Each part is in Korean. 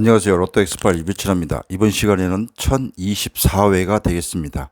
안녕하세요. 로또 엑스팔 이비철입니다. 이번 시간에는 1024회가 되겠습니다.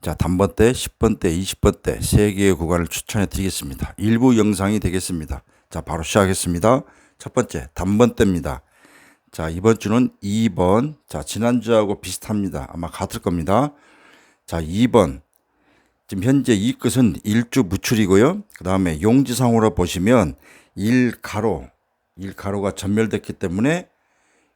자, 단번대, 10번대, 20번대 세 개의 구간을 추천해 드리겠습니다. 일부 영상이 되겠습니다. 자, 바로 시작하겠습니다. 첫 번째, 단번대입니다. 자, 이번 주는 2번. 자, 지난주하고 비슷합니다. 아마 같을 겁니다. 자, 2번. 지금 현재 이 끝은 일주 무출이고요. 그 다음에 용지상으로 보시면 1가로, 1가로가 전멸됐기 때문에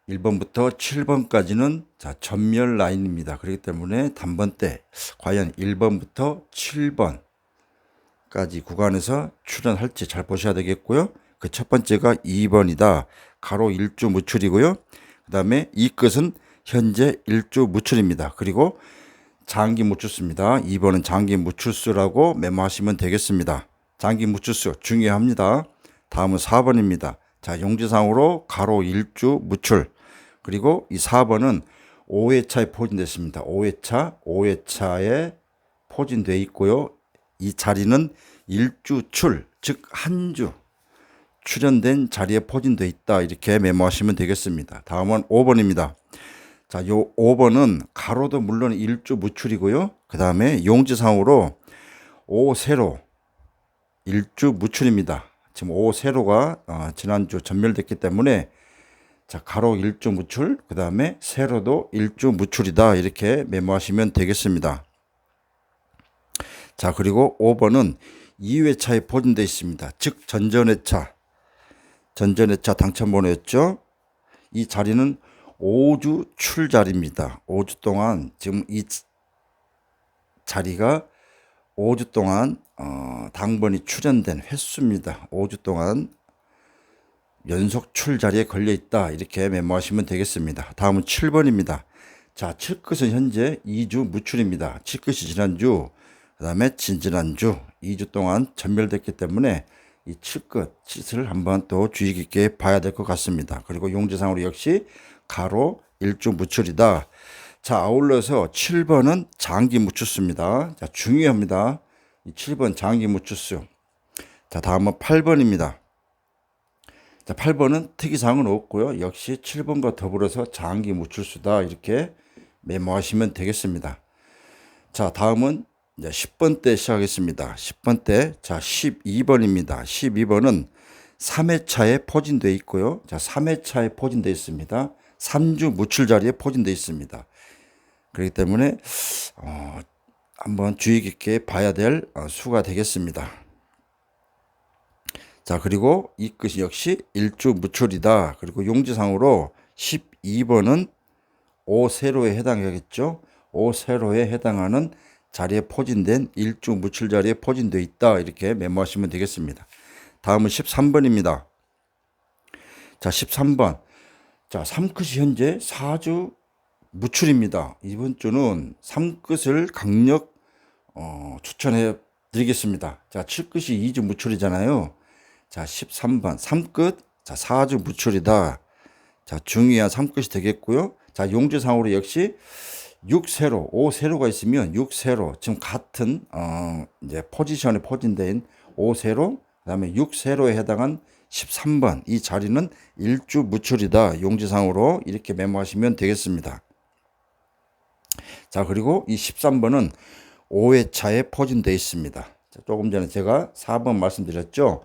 1번부터 7번까지는 자, 전멸 라인입니다. 그렇기 때문에 단번대 과연 1번부터 7번까지 구간에서 출연할지 잘 보셔야 되겠고요. 그 첫 번째가 2번이다. 가로 1주 무출이고요. 그 다음에 이 끝은 현재 1주 무출입니다. 그리고 장기 무출수입니다. 2번은 장기 무출수라고 메모하시면 되겠습니다. 장기 무출수 중요합니다. 다음은 4번입니다. 자, 용지상으로 가로 1주 무출. 그리고 이 4번은 5회차에 포진됐습니다. 5회차, 5회차에 포진돼 있고요. 이 자리는 1주 출, 즉 한 주 출연된 자리에 포진돼 있다. 이렇게 메모하시면 되겠습니다. 다음은 5번입니다. 자, 요 5번은 가로도 물론 1주 무출이고요. 그 다음에 용지상으로 5 세로 1주 무출입니다. 지금 5 세로가 어, 지난주 전멸됐기 때문에 자, 가로 1주 무출, 그 다음에 세로도 1주 무출이다. 이렇게 메모하시면 되겠습니다. 자, 그리고 5번은 2회차에 포진되어 있습니다. 즉, 전전회차. 전전회차 당첨번호였죠. 이 자리는 5주 출자리입니다. 5주 동안 지금 이 자리가 5주 동안 어, 당번이 출연된 횟수입니다. 5주 동안 연속 출자리에 걸려 있다. 이렇게 메모하시면 되겠습니다. 다음은 7번입니다. 자, 7끝은 현재 2주 무출입니다. 7끝이 지난주, 그 다음에 진지난주 2주 동안 전멸됐기 때문에 이 7끝, 칠을 한번 또 주의 깊게 봐야 될 것 같습니다. 그리고 용지상으로 역시 가로 1주 무출이다. 자, 아울러서 7번은 장기 무출수입니다. 자, 중요합니다. 이 7번 장기 무출수. 자, 다음은 8번입니다. 자, 8번은 특이사항은 없고요. 역시 7번과 더불어서 장기 무출수다. 이렇게 메모하시면 되겠습니다. 자, 다음은 이제 10번 때 시작하겠습니다. 10번 때, 자, 12번입니다. 12번은 3회차에 포진되어 있고요. 자, 3회차에 포진되어 있습니다. 3주 무출 자리에 포진되어 있습니다. 그렇기 때문에, 어, 한번 주의 깊게 봐야 될 어, 수가 되겠습니다. 자, 그리고 이 끝이 역시 일주 무출이다. 그리고 용지상으로 12번은 5세로에 해당하겠죠. 5세로에 해당하는 자리에 포진된 일주 무출 자리에 포진되어 있다. 이렇게 메모하시면 되겠습니다. 다음은 13번입니다. 자, 13번. 자, 3끝이 현재 4주 무출입니다. 이번 주는 3끝을 강력 어, 추천해 드리겠습니다. 자, 7끝이 2주 무출이잖아요. 자, 13번 3끝. 자, 4주 무출이다. 자, 중요한 3끝이 되겠고요. 자, 용지상으로 역시 6세로, 5세로가 있으면 6세로 지금 같은 어 이제 포지션에 포진된 5세로 그 다음에 6세로에 해당한 13번 이 자리는 일주 무출이다. 용지상으로 이렇게 메모하시면 되겠습니다. 자, 그리고 이 13번은 5회차에 포진되어 있습니다. 자, 조금 전에 제가 4번 말씀드렸죠.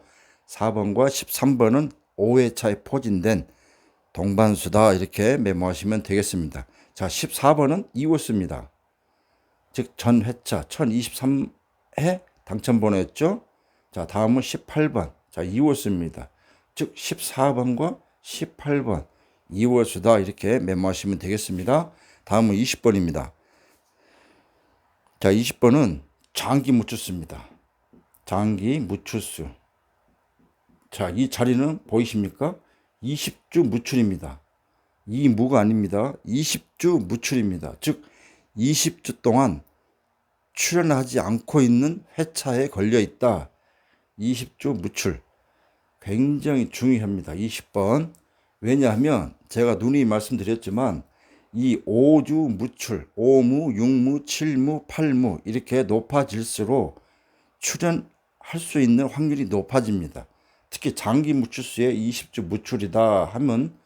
4번과 13번은 5회차에 포진된 동반수다 이렇게 메모하시면 되겠습니다. 자, 14번은 이웃입니다. 즉 전회차 1023회 당첨번호였죠. 자, 다음은 18번. 자, 이웃입니다. 즉 14번과 18번 이월수다 이렇게 메모하시면 되겠습니다. 다음은 20번입니다. 자, 20번은 장기 무추수입니다. 장기 무추수. 자, 이 자리는 보이십니까? 20주 무출입니다. 이 무가 아닙니다. 20주 무출입니다. 즉 20주 동안 출연하지 않고 있는 회차에 걸려 있다. 20주 무출. 굉장히 중요합니다. 20번. 왜냐하면 제가 누누이 말씀드렸지만 이 5주 무출, 5무, 6무, 7무, 8무 이렇게 높아질수록 출연할 수 있는 확률이 높아집니다. 특히 장기 무출수에 20주 무출이다 하면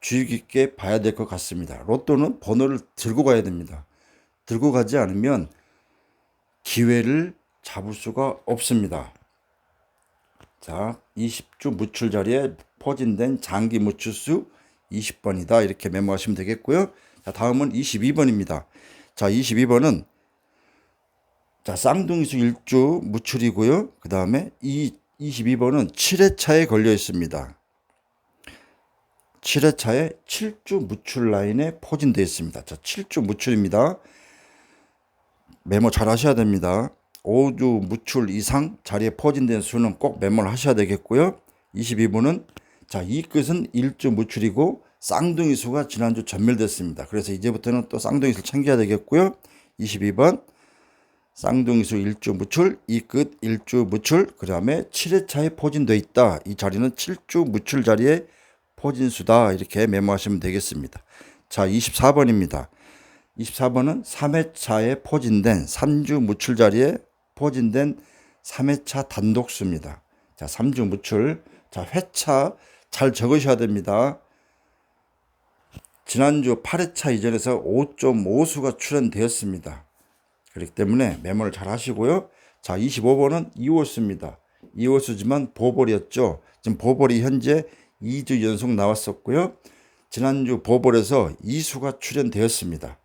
주의 깊게 봐야 될 것 같습니다. 로또는 번호를 들고 가야 됩니다. 들고 가지 않으면 기회를 잡을 수가 없습니다. 자, 20주 무출 자리에 포진된 장기 무출수 20번이다. 이렇게 메모하시면 되겠고요. 자, 다음은 22번입니다. 자, 22번은 자, 쌍둥이수 1주 무출이고요. 그 다음에 이 22번은 7회차에 걸려 있습니다. 7회차에 7주 무출 라인에 포진되어 있습니다. 자, 7주 무출입니다. 메모 잘 하셔야 됩니다. 5주 무출 이상 자리에 포진된 수는 꼭 메모를 하셔야 되겠고요. 22번은 자, 이 끝은 1주 무출이고 쌍둥이 수가 지난주 전멸됐습니다. 그래서 이제부터는 또 쌍둥이 수를 챙겨야 되겠고요. 22번 쌍둥이 수 1주 무출, 이 끝 1주 무출, 그 다음에 7회차에 포진되어 있다. 이 자리는 7주 무출 자리에 포진수다. 이렇게 메모하시면 되겠습니다. 자, 24번입니다. 24번은 3회차에 포진된 3주 무출 자리에 포진된 3회차 단독수입니다. 자, 3주 무출. 자, 회차 잘 적으셔야 됩니다. 지난주 8회차 이전에서 5.5수가 출연되었습니다. 그렇기 때문에 메모를 잘 하시고요. 자, 25번은 2호수입니다. 2호수지만 보벌이었죠. 지금 보벌이 현재 2주 연속 나왔었고요. 지난주 보벌에서 2수가 출연되었습니다.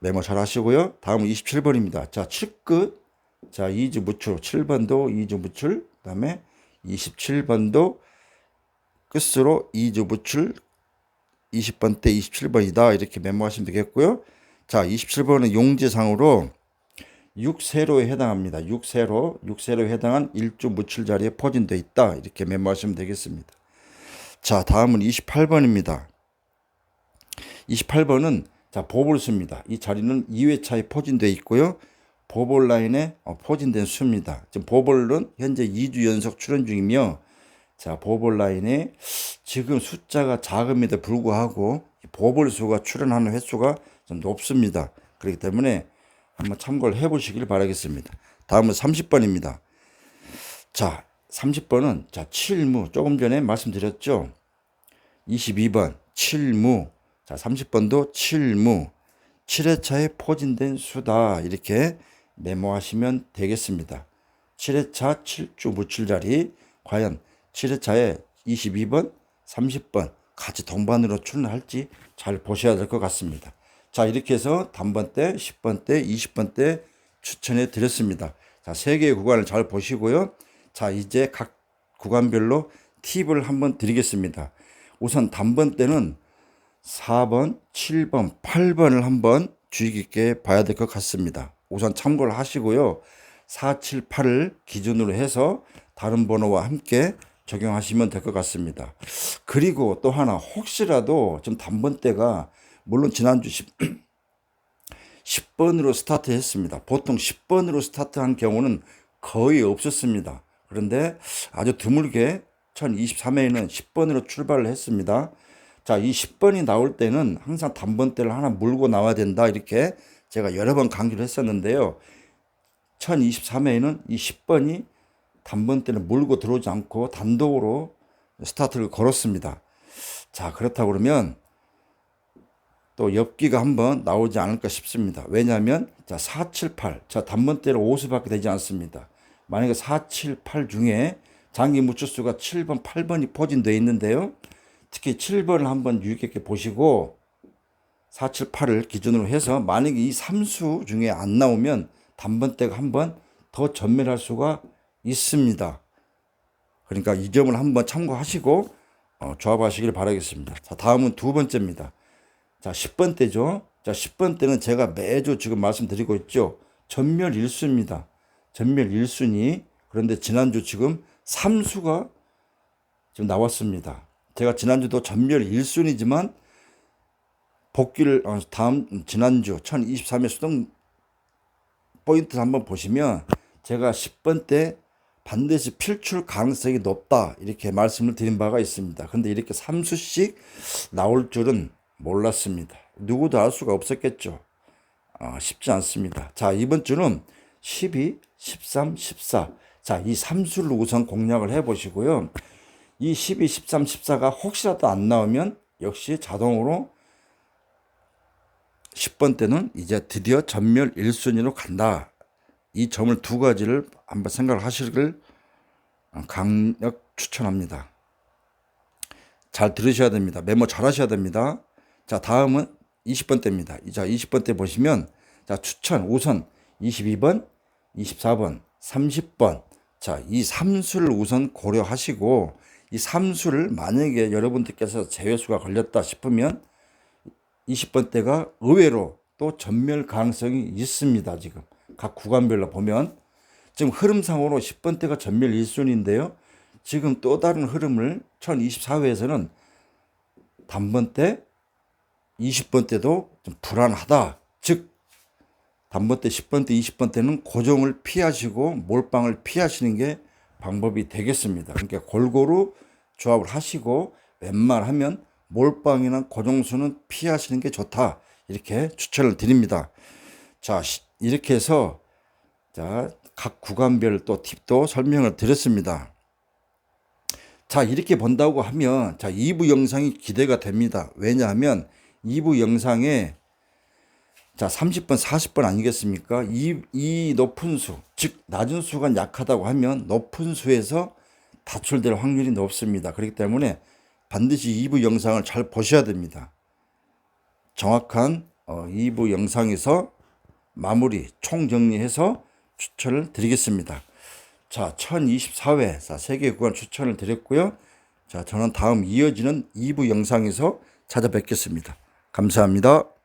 메모 잘 하시고요. 다음은 27번입니다. 자, 7끝. 자, 2주 무출. 7번도 2주 무출. 그 다음에 27번도 끝으로 2주 무출. 20번 때 27번이다. 이렇게 메모하시면 되겠고요. 자, 27번은 용지상으로 6세로에 해당합니다. 6세로, 6세로에 해당한 1주 무출 자리에 포진되어 있다. 이렇게 메모하시면 되겠습니다. 자, 다음은 28번입니다. 28번은 자, 보볼 수입니다. 이 자리는 2회차에 포진되어 있고요. 보볼 라인에 어, 포진된 수입니다. 지금 보볼은 현재 2주 연속 출현 중이며 자, 보볼 라인에 지금 숫자가 작음에도 불구하고 보볼 수가 출현하는 횟수가 좀 높습니다. 그렇기 때문에 한번 참고를 해 보시길 바라겠습니다. 다음은 30번입니다. 자, 30번은 자, 7무 조금 전에 말씀드렸죠. 22번 7무 자, 30번도 7무 7회차에 포진된 수다 이렇게 메모하시면 되겠습니다. 7회차 7주 무출 자리 과연 7회차에 22번, 30번 같이 동반으로 출연할지 잘 보셔야 될 것 같습니다. 자, 이렇게 해서 단번 때, 10번 때, 20번 때 추천해 드렸습니다. 자, 세 개의 구간을 잘 보시고요. 자, 이제 각 구간별로 팁을 한번 드리겠습니다. 우선 단번 때는 4번, 7번, 8번을 한번 주의 깊게 봐야 될 것 같습니다. 우선 참고를 하시고요. 4, 7, 8을 기준으로 해서 다른 번호와 함께 적용하시면 될 것 같습니다. 그리고 또 하나 혹시라도 좀 단번대가 물론 지난주 10, 10 번으로 스타트 했습니다. 보통 10번으로 스타트한 경우는 거의 없었습니다. 그런데 아주 드물게 1023회에는 10번으로 출발을 했습니다. 자, 이 10번이 나올 때는 항상 단번대를 하나 물고 나와야 된다. 이렇게 제가 여러 번 강조를 했었는데요. 1023회에는 이 10번이 단번대를 물고 들어오지 않고 단독으로 스타트를 걸었습니다. 자, 그렇다 그러면 또 엽기가 한번 나오지 않을까 싶습니다. 왜냐하면 자, 478. 자, 단번대로 5수밖에 되지 않습니다. 만약에 478 중에 장기 무추수가 7번, 8번이 포진되어 있는데요. 특히 7번을 한번 유의 깊게 보시고 478을 기준으로 해서 만약에 이 3수 중에 안 나오면 단번대가 한번 더 전멸할 수가 있습니다. 그러니까 이 점을 한번 참고하시고 어, 조합하시길 바라겠습니다. 자, 다음은 두 번째입니다. 자, 10번 때죠. 자, 10번 때는 제가 매주 지금 말씀드리고 있죠. 전멸 1수입니다. 전멸 1순위. 그런데 지난주 지금 3수가 지금 나왔습니다. 제가 지난주도 전멸 1순위지만 복귀를 어, 다음 지난주 1023회 수동 포인트 한번 보시면 제가 10번 때 반드시 필출 가능성이 높다 이렇게 말씀을 드린 바가 있습니다. 근데 이렇게 3수씩 나올 줄은 몰랐습니다. 누구도 알 수가 없었겠죠. 아, 쉽지 않습니다. 자, 이번 주는 12, 13, 14. 자, 이 3수를 우선 공략을 해 보시고요. 이 12, 13, 14가 혹시라도 안 나오면 역시 자동으로 10번 때는 이제 드디어 전멸 1순위로 간다. 이 점을 두 가지를 한번 생각을 하시길 강력 추천합니다. 잘 들으셔야 됩니다. 메모 잘 하셔야 됩니다. 자, 다음은 20번 때입니다. 자, 20번 때 보시면 자, 추천 우선 22번, 24번, 30번. 자, 이 삼수를 우선 고려하시고 이 삼수를 만약에 여러분들께서 제외수가 걸렸다 싶으면 20번 대가 의외로 또 전멸 가능성이 있습니다. 지금 각 구간별로 보면 지금 흐름상으로 10번 대가 전멸 1순위인데요. 지금 또 다른 흐름을 1024회에서는 단번 때 20번 때도 좀 불안하다. 즉 단번 때 10번 때 20번 때는 고정을 피하시고 몰빵을 피하시는 게 방법이 되겠습니다. 그러니까 골고루 조합을 하시고 웬만하면 몰빵이나 고정수는 피하시는 게 좋다. 이렇게 추천을 드립니다. 자, 시- 이렇게 해서 자, 각 구간별 또 팁도 설명을 드렸습니다. 자, 이렇게 본다고 하면 자, 2부 영상이 기대가 됩니다. 왜냐하면 2부 영상에 자, 30번, 40번 아니겠습니까? 이, 이 높은 수, 즉, 낮은 수가 약하다고 하면 높은 수에서 다출될 확률이 높습니다. 그렇기 때문에 반드시 2부 영상을 잘 보셔야 됩니다. 정확한 어, 2부 영상에서 마무리, 총정리해서 추천을 드리겠습니다. 자, 1024회, 자, 세계 구간 추천을 드렸고요. 자, 저는 다음 이어지는 2부 영상에서 찾아뵙겠습니다. 감사합니다.